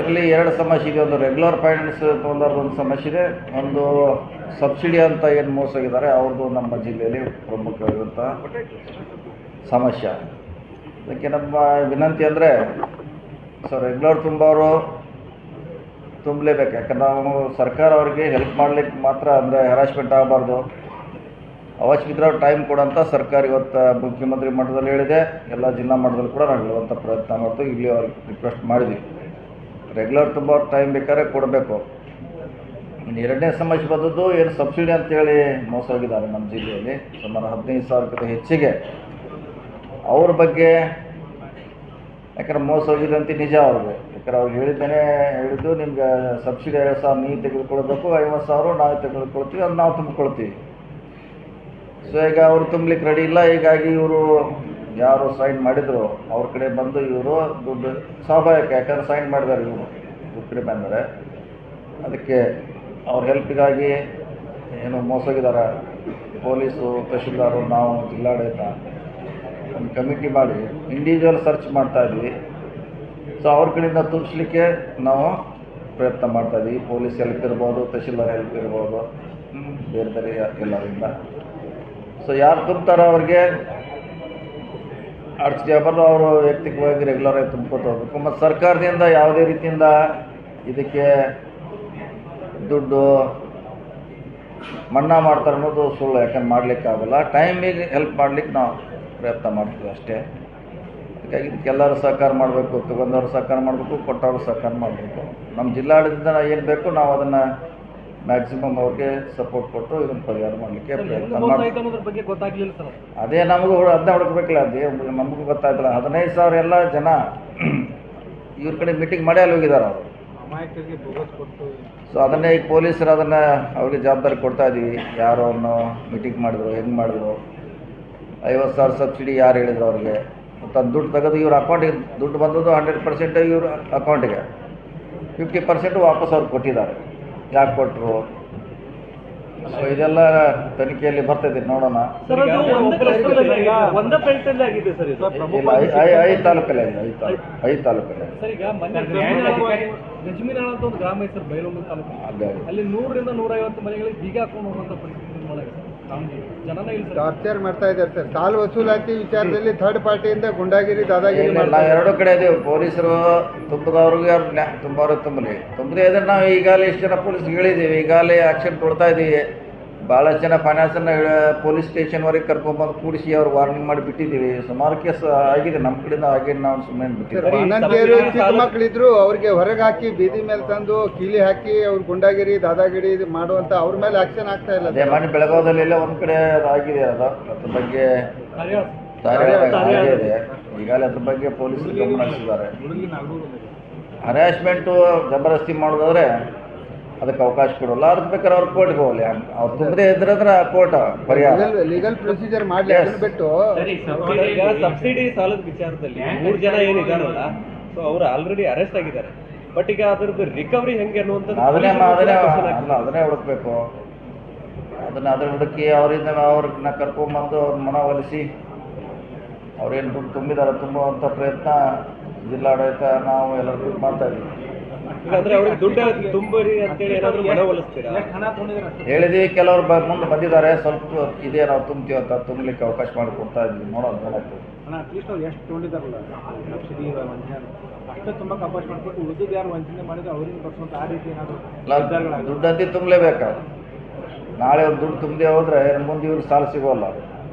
ಇದರಲ್ಲಿ ಎರಡು ಸಮಸ್ಯೆ ಇದೆ. ಒಂದು ರೆಗ್ಯುಲರ್ ಫೈನಾನ್ಸ್ ತೊಗೊಂಡವ್ರದ್ದು ಒಂದು ಸಮಸ್ಯೆ ಇದೆ. ಒಂದು ಸಬ್ಸಿಡಿ ಅಂತ ಏನು ಮೋಸಗಿದ್ದಾರೆ ಅವ್ರದ್ದು ನಮ್ಮ ಜಿಲ್ಲೆಯಲ್ಲಿ ಪ್ರಮುಖವಾಗಿರುವಂಥ ಸಮಸ್ಯೆ. ಅದಕ್ಕೆ ನಮ್ಮ ವಿನಂತಿ ಅಂದರೆ ಸೊ ರೆಗ್ಯುಲರ್ ತುಂಬೋರು ತುಂಬಲೇಬೇಕು. ಯಾಕಂದ್ರೆ ನಾವು ಸರ್ಕಾರ ಅವರಿಗೆ ಹೆಲ್ಪ್ ಮಾಡ್ಲಿಕ್ಕೆ ಮಾತ್ರ ಅಂದರೆ ಹರಾಸ್ಮೆಂಟ್ ಆಗಬಾರ್ದು. ಅವಶ್ಯಕತೆ ಟೈಮ್ ಕೊಡೋಂಥ ಸರ್ಕಾರ ಇವತ್ತು ಮುಖ್ಯಮಂತ್ರಿ ಮಟ್ಟದಲ್ಲಿ ಹೇಳಿದೆ. ಎಲ್ಲ ಜಿಲ್ಲಾ ಮಟ್ಟದಲ್ಲಿ ಕೂಡ ನಾವು ಹೇಳುವಂಥ ಪ್ರಯತ್ನ ಮಾಡ್ತೀವಿ. ಇಲ್ಲಿ ಅವ್ರಿಗೆ ರಿಕ್ವೆಸ್ಟ್ ಮಾಡಿದ್ವಿ. ರೆಗ್ಯುಲರ್ ತುಂಬ ಟೈಮ್ ಬೇಕಾದ್ರೆ ಕೊಡಬೇಕು. ಇನ್ನು ಎರಡನೇ ಸಮಸ್ಯೆ ಬಂದದ್ದು ಏನು ಸಬ್ಸಿಡಿ ಅಂತೇಳಿ ಮೋಸ ಹೋಗಿದ್ದಾರೆ ನಮ್ಮ ಜಿಲ್ಲೆಯಲ್ಲಿ. ಸುಮಾರು ಹದಿನೈದು ಸಾವಿರಕ್ಕಿಂತ ಹೆಚ್ಚಿಗೆ. ಅವ್ರ ಬಗ್ಗೆ ಯಾಕಂದ್ರೆ ಮೋಸ ಹೋಗಿದೆ ಅಂತ ನಿಜ ಅವ್ರಿಗೆ. ಯಾಕಂದ್ರೆ ಅವ್ರು ಹೇಳಿದ್ದೇನೆ ಹೇಳಿದ್ದು ನಿಮ್ಗೆ ಸಬ್ಸಿಡಿ ಐವತ್ತು ಸಾವಿರ ನೀವು ತೆಗೆದುಕೊಳ್ಬೇಕು, ಐವತ್ತು ಸಾವಿರ ನಾವು ತೆಗೆದುಕೊಳ್ತೀವಿ, ಅದು ನಾವು ತುಂಬಿಕೊಳ್ತೀವಿ. ಸೊ ಈಗ ಅವರು ತುಂಬಲಿಕ್ಕೆ ರೆಡಿ ಇಲ್ಲ, ಹೀಗಾಗಿ ಇವರು ಯಾರು ಸೈನ್ ಮಾಡಿದ್ರು, ಅವ್ರ ಕಡೆ ಬಂದು ಇವರು ದುಡ್ಡು, ಸ್ವಾಭಾವಿಕ, ಯಾಕಂದ್ರೆ ಸೈನ್ ಮಾಡಿದಾರೆ ಇವರು ಇವ್ರ ಕಡೆ ಬಂದರೆ. ಅದಕ್ಕೆ ಅವ್ರ ಹೆಲ್ಪಿಗಾಗಿ ಏನು ಮೋಸಗಿದ್ದಾರೆ ಪೊಲೀಸು, ತಹಶೀಲ್ದಾರು, ನಾವು, ಜಿಲ್ಲಾಡಳಿತ. ಒಂದು ಕಮಿಟಿ ಮಾಡಿ ಇಂಡಿವಿಜುವಲ್ ಸರ್ಚ್ ಮಾಡ್ತಾ ಇದ್ವಿ. ಸೊ ಅವ್ರ ಕಡೆಯಿಂದ ತುಂಬಿಸ್ಲಿಕ್ಕೆ ನಾವು ಪ್ರಯತ್ನ ಮಾಡ್ತಾ ಇದ್ವಿ. ಪೊಲೀಸ್ ಹೆಲ್ಪ್ ಇರ್ಬೋದು, ತಹಶೀಲ್ದಾರ್ ಹೆಲ್ಪ್ ಇರ್ಬೋದು. ಬೇರೆ ಬೇರೆ ಎಲ್ಲರಿಂದ. ಸೊ ಯಾರು ತುಂಬ್ತಾರೋ ಅವ್ರಿಗೆ ಬರೋದು ಅವರು ವೈಯಕ್ತಿಕವಾಗಿ ರೆಗ್ಯುಲರ್ ಆಗಿ ತುಂಬ್ಕೊತ ಹೋಗ್ಬೇಕು. ಮತ್ತು ಸರ್ಕಾರದಿಂದ ಯಾವುದೇ ರೀತಿಯಿಂದ ಇದಕ್ಕೆ ದುಡ್ಡು ಮನ್ನಾ ಮಾಡ್ತಾರೆ ಅನ್ನೋದು ಸುಳ್ಳು, ಯಾಕಂದ್ರೆ ಮಾಡ್ಲಿಕ್ಕೆ ಆಗಲ್ಲ. ಟೈಮಿಗೆ ಹೆಲ್ಪ್ ಮಾಡ್ಲಿಕ್ಕೆ ನಾವು ಪ್ರಯತ್ನ ಮಾಡ್ತೀವಿ ಅಷ್ಟೇ. ಹಾಗಾಗಿ ಇದಕ್ಕೆಲ್ಲರೂ ಸಹಕಾರ ಮಾಡಬೇಕು ತಗೊಂಡವ್ರು ಸಹಕಾರ ಮಾಡಬೇಕು, ಕೊಟ್ಟವರು ಸಹಕಾರ ಮಾಡಬೇಕು. ನಮ್ಮ ಜಿಲ್ಲಾಡಳಿತದಿಂದ ಏನು ಬೇಕು ನಾವು ಅದನ್ನು ಮ್ಯಾಕ್ಸಿಮಮ್ ಅವ್ರಿಗೆ ಸಪೋರ್ಟ್ ಕೊಟ್ಟು ಇದನ್ನ ಪರಿಹಾರ ಮಾಡಲಿಕ್ಕೆ ಪ್ರಯತ್ನ ಮಾಡ್ತೀವಿ. ಅನ್ನೋದ್ರ ಬಗ್ಗೆ ಗೊತ್ತಾಗ್ಲಿಲ್ಲ ಸರ್. ಅದೇ ನಮಗೂ ಅದನ್ನ ಹುಡುಕ್ಬೇಕಲ್ಲ ಅದೇ ನಮಗೂ ಗೊತ್ತಾಯ್ತಲ್ಲ ಹದಿನೈದು ಸಾವಿರ ಎಲ್ಲ ಜನ ಇವ್ರ ಕಡೆ ಮೀಟಿಂಗ್ ಮಾಡಿ ಅಲ್ಲಿ ಹೋಗಿದ್ದಾರೆ ಅವರು. ಸೊ ಅದನ್ನೇ ಈಗ ಪೊಲೀಸರು ಅದನ್ನು ಅವ್ರಿಗೆ ಜವಾಬ್ದಾರಿ ಕೊಡ್ತಾ ಇದೀವಿ. ಯಾರು ಅವ್ರನ್ನು ಮೀಟಿಂಗ್ ಮಾಡಿದ್ರು ಹೆಂಗೆ ಮಾಡಿದ್ರು? ಐವತ್ತು ಸಾವಿರ ಸಬ್ಸಿಡಿ ಯಾರು ಹೇಳಿದ್ರು ಅವ್ರಿಗೆ? ಮತ್ತು ಅದು ದುಡ್ಡು ತೆಗೆದು ಇವ್ರ ಅಕೌಂಟಿಗೆ ದುಡ್ಡು ಬಂದದ್ದು ಹಂಡ್ರೆಡ್ ಪರ್ಸೆಂಟ್ ಇವ್ರ ಅಕೌಂಟಿಗೆ ಫಿಫ್ಟಿ ಪರ್ಸೆಂಟ್ ವಾಪಸ್ ಅವ್ರು ಕೊಟ್ಟಿದ್ದಾರೆ. ಯಾಕೆ ಕೊಟ್ಟರು ಸೊ ಇದೆಲ್ಲ ತನಿಖೆಯಲ್ಲಿ ಬರ್ತದೆ ನೋಡೋಣ. ಇಲ್ಲ ಐದು ತಾಲೂಕಲ್ಲಿ ಐದು ತಾಲೂಕು ಐದು ತಾಲೂಕಲ್ಲಿ ಸರ್ ಈಗ ಮೊನ್ನೆ ಗಜಮಿನಾಳ ಅಂತ ಒಂದು ಗ್ರಾಮ ಹೆಸರು ಬೈಲೂರು ತಾಲೂಕು. ಅಲ್ಲಿ ನೂರರಿಂದ ನೂರೈವತ್ತು ಮನೆಗಳಿಗೆ ಬೀಗ ಹಾಕೊಂಡು ಹೋಗುವಂತ ಪರಿಸ್ಥಿತಿ. ಟಾರ್ಚರ್ ಮಾಡ್ತಾ ಇದ್ದಾರೆ ಸರ್. ಸಾಲ ವಸೂಲಾತಿ ವಿಚಾರದಲ್ಲಿ ಥರ್ಡ್ ಪಾರ್ಟಿಯಿಂದ ಗುಂಡಾಗಿರಿ ದಾದಾಗಿರಿ ನಾವು ಎರಡು ಕಡೆ ಇದೀವಿ. ಪೊಲೀಸರು ತುಂಬದವ್ರಿಗೆ ಅವ್ರು ನ್ಯಾ- ತುಂಬವ್ರಿಗೆ ತುಂಬಲಿ. ತುಂಬದೇ ಇದ್ರೆ ನಾವು ಈಗಾಗಲೇ ಇಷ್ಟು ಜನ ಪೊಲೀಸ್ ಹೇಳಿದ್ದೀವಿ. ಈಗಾಗಲೇ ಆಕ್ಷನ್ ಕೊಡ್ತಾ ಇದ್ದೀವಿ ಭಾಳಷ್ಟು ಜನ ಫೈನಾನ್ಸನ್ನು ಪೊಲೀಸ್ ಸ್ಟೇಷನ್ವರೆಗೆ ಕರ್ಕೊಂಡ್ಬಂದು ಕೂಡಿಸಿ ಅವ್ರು ವಾರ್ನಿಂಗ್ ಮಾಡಿ ಬಿಟ್ಟಿದ್ದೀವಿ. ಸುಮಾರು ಕೇಸ್ ಆಗಿದೆ ನಮ್ಮ ಕಡೆಯಿಂದ ಆಗಿದೆ ನಾವು ಸುಮ್ಮನೆ ಬಿಟ್ಟಿದ್ದೀವಿ ಮಕ್ಕಳಿದ್ರು ಅವ್ರಿಗೆ ಹೊರಗೆ ಹಾಕಿ ಬೀದಿ ಮೇಲೆ ತಂದು ಕೀಲಿ ಹಾಕಿ ಅವ್ರು ಗುಂಡಾಗಿರಿ ದಾದಾಗಿರಿ ಇದು ಮಾಡುವಂತ ಅವ್ರ ಮೇಲೆ ಆಕ್ಷನ್ ಆಗ್ತಾ ಇಲ್ಲ ಅದೇ ಮಾಡಿ ಬೆಳಗಾವದಲ್ಲೆಲ್ಲ ಒಂದು ಕಡೆ ಅದು ಆಗಿದೆ ಅದು. ಅದ್ರ ಬಗ್ಗೆ ಆಗಿದೆ. ಈಗಾಗಲೇ ಅದ್ರ ಬಗ್ಗೆ ಪೊಲೀಸರು ಗಮನ ಹರಿಸಿದ್ದಾರೆ. ಹರಾಸ್ಮೆಂಟು ಜಬರ್ದಸ್ತಿ ಮಾಡೋದಾದ್ರೆ ಅದಕ್ಕೆ ಅವಕಾಶ ಕೊಡೋಲ್ಲ. ಅದಕ್ಕೆ ಬೇಕಾದ್ರೆ ಅವ್ರು ಕೋರ್ಟ್ಗೆ ಹೋಗಲಿ. ಅವ್ರು ತುಂಬದೇ ಇದ್ರಂದ್ರೆ ಕೋರ್ಟ್ ಪರಿಹಾರ. ಲೀಗಲ್ ಪ್ರೊಸೀಜರ್ ಮಾಡಲಿ ಅದನ್ನ ಬಿಟ್ಟು. ಸಬ್ಸಿಡಿ ಸಾಲದ ವಿಚಾರದಲ್ಲಿ ಮೂರು ಜನ ಏನಿದಾರಲ್ಲ ಸೊ ಅವರು ಆಲ್ರೆಡಿ ಅರೆಸ್ಟ್ ಆಗಿದ್ದಾರೆ. ಬಟ್ ಈಗ ಅದ್ರದ್ದು ರಿಕವರಿ ಹೆಂಗೆ ಅನ್ನುವಂಥದ್ದು ಅದನ್ನೇ ಅದನ್ನೇ. ಅಲ್ಲ ಅದನ್ನೇ ಹುಡುಕ್ಬೇಕು. ಅದನ್ನ ಅದ್ರ ಹುಡುಕಿ ಅವರಿಂದ ಅವ್ರನ್ನ ಕರ್ಕೊಂಬಂದು ಅವ್ರ ಮನವೊಲಿಸಿ ಅವ್ರೇನು ದುಡ್ಡು ತುಂಬಿದಾರೆ ತುಂಬುವಂಥ ಪ್ರಯತ್ನ ಜಿಲ್ಲಾಡಳಿತ ನಾವು ಎಲ್ಲರೂ ಮಾಡ್ತಾ ಇದ್ದೀವಿ. ಹೇಳಿದೀವಿ ಕೆಲವರು ಮುಂದೆ ಬಂದಿದ್ದಾರೆ ಸ್ವಲ್ಪ ಇದೇ ನಾವು ತುಂಬ್ತೀವಿ ಅಂತ ತುಂಬಲಿಕ್ಕೆ ಅವಕಾಶ ಮಾಡಿಕೊಡ್ತಾ ಇದ್ವಿ ನೋಡೋದು ಅವ್ರು ಎಷ್ಟು ತೊಗೊಂಡಿದ್ದಾರಲ್ಲ ಸಬ್ಸಿಡಿ ವಂಚನೆ. ಅಷ್ಟೇ ತುಂಬ ಕಪಾಸ್ ಮಾಡ್ಕೊಂಡು ಉಳಿದು ಯಾರು ವಂಚನೆ ಮಾಡಿದ್ರೆ ಅವ್ರಿಗೆ ಬರ್ಸುವಂತ ಆ ರೀತಿ ಏನಾದರೂ ದುಡ್ಡಂತಿ ತುಂಬಲೇಬೇಕು? ನಾಳೆ ಅವ್ರು ದುಡ್ಡು ತುಂಬದೇ ಹೋದ್ರೆ ಮುಂದೆ ಇವ್ರಿಗೆ ಸಾಲ ಸಿಗೋಲ್ಲ.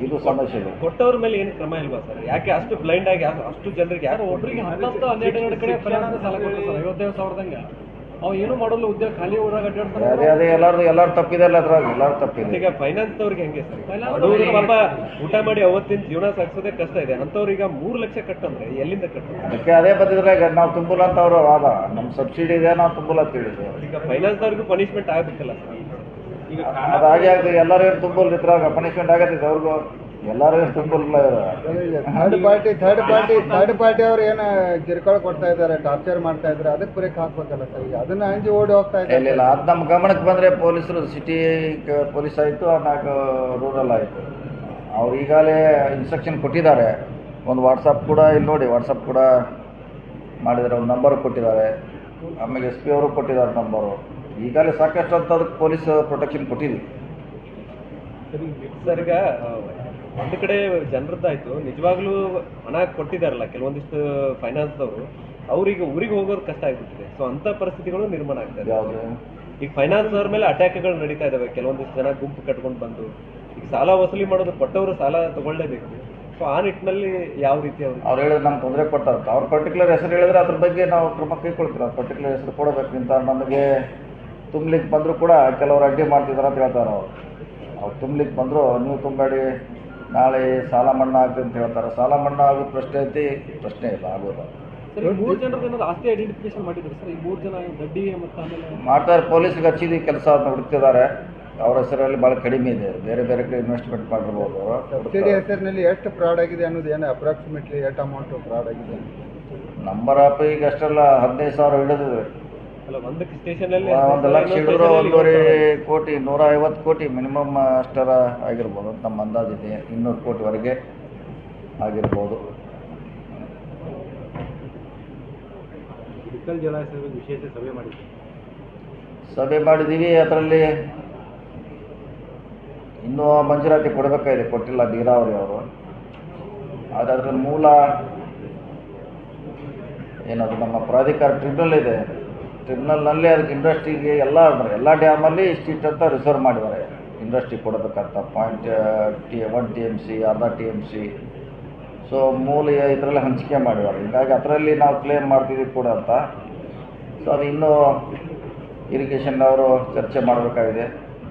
ಇದು ಸಮಸ್ಯೆ ಇದೆ ಕೊಟ್ಟವ್ರ ಮೇಲೆ ಏನು ಕ್ರಮ ಇಲ್ವಾ ಸರ್? ಯಾಕೆ ಅಷ್ಟು ಬ್ಲೈಂಡ್ ಆಗಿ ಅಷ್ಟು ಜನರಿಗೆ ಯಾರು ಒಬ್ಬರಿಗೆ ಹನ್ನೊಂದು ಹನ್ನೆರಡು ಕಡೆ ಫೈನಾನ್ಸ್ ಸಾಲ ಕೊಡ್ತಾರೆ ಸರ್ ಐವತ್ತೈದು ಸಾವಿರದಂಗ. ಅವ್ ಏನು ಮಾಡೋಲ್ಲ ಉದ್ಯೋಗ ಖಾಲಿ ಊರಾಗ ಅಡ್ಡಾಡ್ತಾರೆ ಅದೇ ಅದೇ ಎಲ್ಲಾರ್ದು ಎಲ್ಲಾರು ತಪ್ಪಿದೆ ಅಲ್ಲ ಅದ್ರಾಗ ಎಲ್ಲಾರು ತಪ್ಪಿದೆ. ಈಗ ಫೈನಾನ್ಸ್ ಅವ್ರಿಗೆ ಹೆಂಗೆ ಸರ್? ಬಡವ್ರಿಗೆ ಪಾಪ ಊಟ ಮಾಡಿ ಅವತ್ತಿನ ಜೀವನ ಸಾಗಿಸೋದೇ ಕಷ್ಟ ಇದೆ. ಅಂಥವ್ರಿಗೆ ಮೂರು ಲಕ್ಷ ಕಟ್ಟಂದ್ರೆ ಎಲ್ಲಿಂದ ಕಟ್ಟೋದು? ಅದಕ್ಕೆ ಅದೇ ಬಂದಿದ್ರಾಗ ನಾವು ತುಂಬಲ ಅಂತ ಅವರು ವಾದ. ನಮ್ಮ ಸಬ್ಸಿಡಿ ಇದೆ ನಾವು ತುಂಬಲ್ಲ ಅಂತ ಹೇಳಿದ್ರು ಈಗ ಫೈನಾನ್ಸ್ ಅವ್ರಿಗೂ ಪನಿಷ್ಮೆಂಟ್ ಆಗ್ಬೇಕಲ್ಲ ಸರ್? ಅದು ಹಾಗೆ ಆಗ್ತದೆ ಎಲ್ಲರೂ ಏನು ತುಂಬಲ್ ಇದ್ರಾಗ? ಪನಿಷ್ಮೆಂಟ್ ಆಗತ್ತೆ ಅವ್ರಿಗೂ. ಎಲ್ಲರೂ ಏನು ತುಂಬಲ್ಲ third party third party third party ಅವ್ರು ಏನು ಕಿರುಕುಳ ಕೊಡ್ತಾ ಇದ್ದಾರೆ ಟಾರ್ಚರ್ ಮಾಡ್ತಾ ಇದ್ದಾರೆ ಅದಕ್ಕೆ ಬ್ರೇಕ್ ಹಾಕ್ಬೇಕಲ್ಲ ಸರ್ ಈಗ? ಅದನ್ನ ಅಂಜಿ ಓಡಿ ಹೋಗ್ತಾ ಇದ್ದಾರೆ ಇಲ್ಲ ಅದು ನಮ್ಮ ಗಮನಕ್ಕೆ ಬಂದರೆ ಪೊಲೀಸರು ಸಿಟಿ ಪೊಲೀಸ್ ಆಯಿತು ನಾಲ್ಕು ರೂರಲ್ ಆಯಿತು. ಅವ್ರು ಈಗಾಗಲೇ ಇನ್ಸ್ಟ್ರಕ್ಷನ್ ಕೊಟ್ಟಿದ್ದಾರೆ. ಒಂದು ವಾಟ್ಸಪ್ ಕೂಡ ಇಲ್ಲಿ ನೋಡಿ ವಾಟ್ಸಪ್ ಕೂಡ ಮಾಡಿದ್ದಾರೆ ಒಂದು ನಂಬರ್ ಕೊಟ್ಟಿದ್ದಾರೆ. ಆಮೇಲೆ ಎಸ್ ಪಿ ಅವರು ಕೊಟ್ಟಿದ್ದಾರೆ ನಂಬರು ಈಗಾಗಲೇ ಸಾಕಷ್ಟು ಅಂತ ಅದಕ್ಕೆ ಪೊಲೀಸ್ ಪ್ರೊಟೆಕ್ಷನ್ ಕೊಟ್ಟಿದ್ವಿ ಸರಿ ಈಗ ಆ, ಒಂದು ಕಡೆ ಜನರದ್ದಾಯ್ತು. ನಿಜವಾಗ್ಲೂ ಹಣ ಕೊಟ್ಟಿದ್ದಾರಲ್ಲ ಕೆಲವೊಂದಿಷ್ಟು ಫೈನಾನ್ಸ್ದವರು ಅವ್ರಿಗೆ ಊರಿಗೆ ಹೋಗೋದು ಕಷ್ಟ ಆಗ್ಬಿಟ್ಟಿದೆ. ಸೊ ಅಂತ ಪರಿಸ್ಥಿತಿಗಳು ನಿರ್ಮಾಣ ಆಗ್ತದೆ ಈಗ ಫೈನಾನ್ಸ್ ಅವ್ರ ಮೇಲೆ ಅಟ್ಯಾಕ್ಗಳು ನಡೀತಾ ಇದಾವೆ. ಕೆಲವೊಂದಿಷ್ಟು ಜನ ಗುಂಪು ಕಟ್ಕೊಂಡು ಬಂದು. ಈಗ ಸಾಲ ವಸೂಲಿ ಮಾಡೋದು ಕೊಟ್ಟವರು ಸಾಲ ತಗೊಳ್ಳೇಬೇಕು. ಸೊ ಆ ನಿಟ್ಟಿನಲ್ಲಿ ಯಾವ ರೀತಿ ಅವರು? ಅವ್ರು ಹೇಳಿದ್ರೆ ನಮ್ಗೆ ತೊಂದರೆ ಕೊಡ್ತಾರೆ ಅವ್ರ ಪರ್ಟಿಕ್ಯುಲರ್ ಹೆಸರು ಹೇಳಿದ್ರೆ ಅದ್ರ ಬಗ್ಗೆ ನಾವು ಕ್ರಮ ಕೈಕೊಳ್ತೀವಿ ಪರ್ಟಿಕ್ಯುಲರ್ ಹೆಸರು ಕೊಡಬೇಕು ಅಂತ ನಮಗೆ ತುಂಬಲಿಕ್ಕೆ ಬಂದರೂ ಕೂಡ ಕೆಲವರು ಅಡ್ಡಿ ಮಾಡ್ತಿದ್ದಾರೆ ಅಂತ ಹೇಳ್ತಾರೆ ಅವ್ರು. ಅವ್ರು ತುಂಬಲಿಕ್ಕೆ ಬಂದರು ನೀವು ತುಂಬಬೇಡಿ ನಾಳೆ ಸಾಲ ಮನ್ನಾ ಆಗುತ್ತೆ ಅಂತ ಹೇಳ್ತಾರೆ. ಸಾಲ ಮನ್ನಾ ಆಗೋ ಪ್ರಶ್ನೆ ಐತಿ ಪ್ರಶ್ನೆ ಇಲ್ಲ ಆಗೋದು. ಸರ್ ಮೂರು ಜನರದ್ದು ಆಸ್ತಿ ಐಡೆಂಟಿಫಿಕೇಶನ್ ಮಾಡಿದ್ರು ಸರ್? ಈ ಮೂರು ಜನ ಬಡ್ಡಿ ಮತ್ತು ಆಮೇಲೆ ಮಾಡ್ತಾರೆ ಪೊಲೀಸ್ಗೆ ಹಚ್ಚಿದ ಕೆಲಸ ಹುಡುಕ್ತಿದ್ದಾರೆ. ಅವ್ರ ಹೆಸರಲ್ಲಿ ಭಾಳ ಕಡಿಮೆ ಇದೆ. ಬೇರೆ ಬೇರೆ ಕಡೆ ಇನ್ವೆಸ್ಟ್ಮೆಂಟ್ ಮಾಡಿರ್ಬೋದು. ಸಬ್ಸಿಡಿ ಹೆಸರಿನಲ್ಲಿ ಎಷ್ಟು ಫ್ರಾಡ್ ಆಗಿದೆ ಅನ್ನೋದು ಏನು ಅಪ್ರಾಕ್ಸಿಮೇಟ್ಲಿ ಎಷ್ಟು ಅಮೌಂಟ್ ಫ್ರಾಡ್ ಆಗಿದೆ? ನಂಬರ್ ಆಫ್ ಈಗ ಅಷ್ಟೆಲ್ಲ ಹದಿನೈದು ಸಾವಿರ ಹಿಡಿದಿದೆ. ಒಂದು ಸ್ಟೇಷನ್ ಅಲ್ಲಿ ಒಂದು ಲಕ್ಷ ಹಿಡಿದ್ರು ಒಂದೂವರೆ ಕೋಟಿ ನೂರ ಐವತ್ತು ಕೋಟಿ ಮಿನಿಮಮ್ ಅಷ್ಟರ ಆಗಿರ್ಬೋದು ಅಂತ ನಮ್ಮ ಅಂದಾಜಿದೆ ಇನ್ನೂರು ಕೋಟಿವರೆಗೆ ಆಗಿರ್ಬೋದು. ವಿಶೇಷ ಸಭೆ ಮಾಡಿದ್ರು? ಸಭೆ ಮಾಡಿದ್ದೀವಿ ಅದರಲ್ಲಿ ಇನ್ನೂ ಮಂಜೂರಾತಿ ಕೊಡಬೇಕಾಗಿದೆ ಕೊಟ್ಟಿಲ್ಲ ನೀರಾವರಿ ಅವರು. ಆದರೆ ಅದರ ಮೂಲ ಏನದು ನಮ್ಮ ಪ್ರಾಧಿಕಾರ ಟ್ರಿಬ್ಯುನಲ್ ಇದೆ. ಟ್ರಿಬ್ಯುನಲ್ನಲ್ಲಿ ಅದಕ್ಕೆ ಇಂಡಸ್ಟ್ರಿಗೆ ಎಲ್ಲ ಅಂದ್ರೆ ಎಲ್ಲ ಡ್ಯಾಮಲ್ಲಿ ಅಂತ ರಿಸರ್ವ್ ಮಾಡಿದ್ದಾರೆ. ಇಂಡಸ್ಟ್ರಿ ಕೊಡಬೇಕಂತ point T one T M C ಅರ್ಧ ಟಿ ಎಂ ಸಿ ಸೊ ಮೂಲ ಇದರಲ್ಲಿ ಹಂಚಿಕೆ ಮಾಡಿದ್ದಾರೆ. ಹೀಗಾಗಿ ಅದರಲ್ಲಿ ನಾವು ಕ್ಲೇಮ್ ಮಾಡ್ತೀವಿ ಕೂಡ ಅಂತ. ಸೊ ಅದು ಇನ್ನೂ ಇರಿಗೇಷನ್ ಅವರು ಚರ್ಚೆ ಮಾಡಬೇಕಾಗಿದೆ.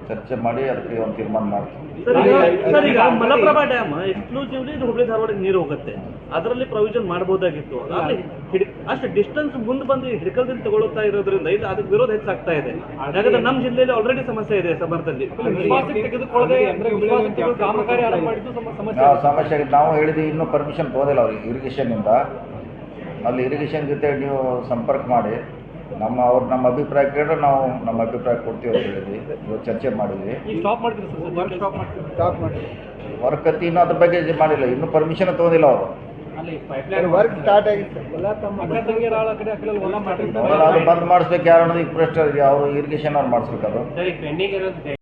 ಚರ್ಚೆ ಮಾಡಿ ಅದಕ್ಕೆ ಒಂದು ತೀರ್ಮಾನ ಮಾಡ್ತೀವಿ. ಸರ್ ಈಗ ಮಲಪ್ರಭಾ ಡ್ಯಾಮ್ ಎಕ್ಸ್ಕ್ಲೂಸಿವ್ಲಿ ಹುಬ್ಳಿ ಧಾರವಾಡ ನೀರು ಹೋಗುತ್ತೆ. ಅದರಲ್ಲಿ ಪ್ರೊವಿಷನ್ ಮಾಡಬಹುದಾಗಿತ್ತು ಅಷ್ಟು ಡಿಸ್ಟೆನ್ಸ್ ಮುಂದೆ ಬಂದು ಹಿಡ್ಕಲ್ದಿಂದ ತಗೊಳ್ತಾ ಇರೋದ್ರಿಂದ ಇದು ಅದಕ್ಕೆ ವಿರೋಧ ಹೆಚ್ಚಾಗ್ತಾ ಇದೆ. ಯಾಕಂದ್ರೆ ನಮ್ಮ ಜಿಲ್ಲೆಯಲ್ಲಿ ಆಲ್ರೆಡಿ ಸಮಸ್ಯೆ ಇದೆ ಮಾಡಿದ್ದು ಸಮಸ್ಯೆ ನಾವು ಸಮಸ್ಯೆ. ಆಗಿದೆ. ನಾವು ಹೇಳಿದ್ವಿ ಇನ್ನೂ ಪರ್ಮಿಷನ್ ತೊಗೊಂಡಿಲ್ಲ ಅವ್ರಿಗೆ ಇರಿಗೇಷನ್ನಿಂದ ಅಲ್ಲಿ ಇರಿಗೇಷನ್ ಜೊತೆ ನೀವು ಸಂಪರ್ಕ ಮಾಡಿ. ನಮ್ಮ ಅವ್ರ ನಮ್ಮ ಅಭಿಪ್ರಾಯ ಕೇಳಿದ್ರೆ ನಾವು ನಮ್ಮ ಅಭಿಪ್ರಾಯ ಕೊಡ್ತೀವಿ ಅಂತ ಹೇಳಿದ್ವಿ. ಇವತ್ತು ಚರ್ಚೆ ಮಾಡಿದ್ವಿ. ಈಗ ಸ್ಟಾಪ್ ಮಾಡ್ತೀರಿ ಸರ್ ವರ್ಕ್ ಸ್ಟಾಪ್ ಮಾಡ್ತೀರಿ ಸ್ಟಾಪ್ ಮಾಡಿ ವರ್ಕ್ ಅತಿ ಇನ್ನೂ ಅದ್ರ ಬಗ್ಗೆ ಇದು ಮಾಡಿಲ್ಲ. ಇನ್ನೂ ಪರ್ಮಿಷನ್ ತಗೊಂಡಿಲ್ಲ ಅವರು. ವರ್ಕ್ ಸ್ಟಾರ್ಟ್ ಆಗಿತ್ತು. ಅದು ಬಂದ್ ಮಾಡಿಸ್ಬೇಕು ಯಾರು ಅನ್ನೋದು ಈಗ ಪ್ರಶ್ನೆ ಇದೆ. ಅವರು ಇರಿಗೇಷನ್ ಅವ್ರು ಮಾಡಿಸ್ಬೇಕು ಅದು. ಸರಿ ಪೆಂಡಿಂಗ್ ಇರೋದು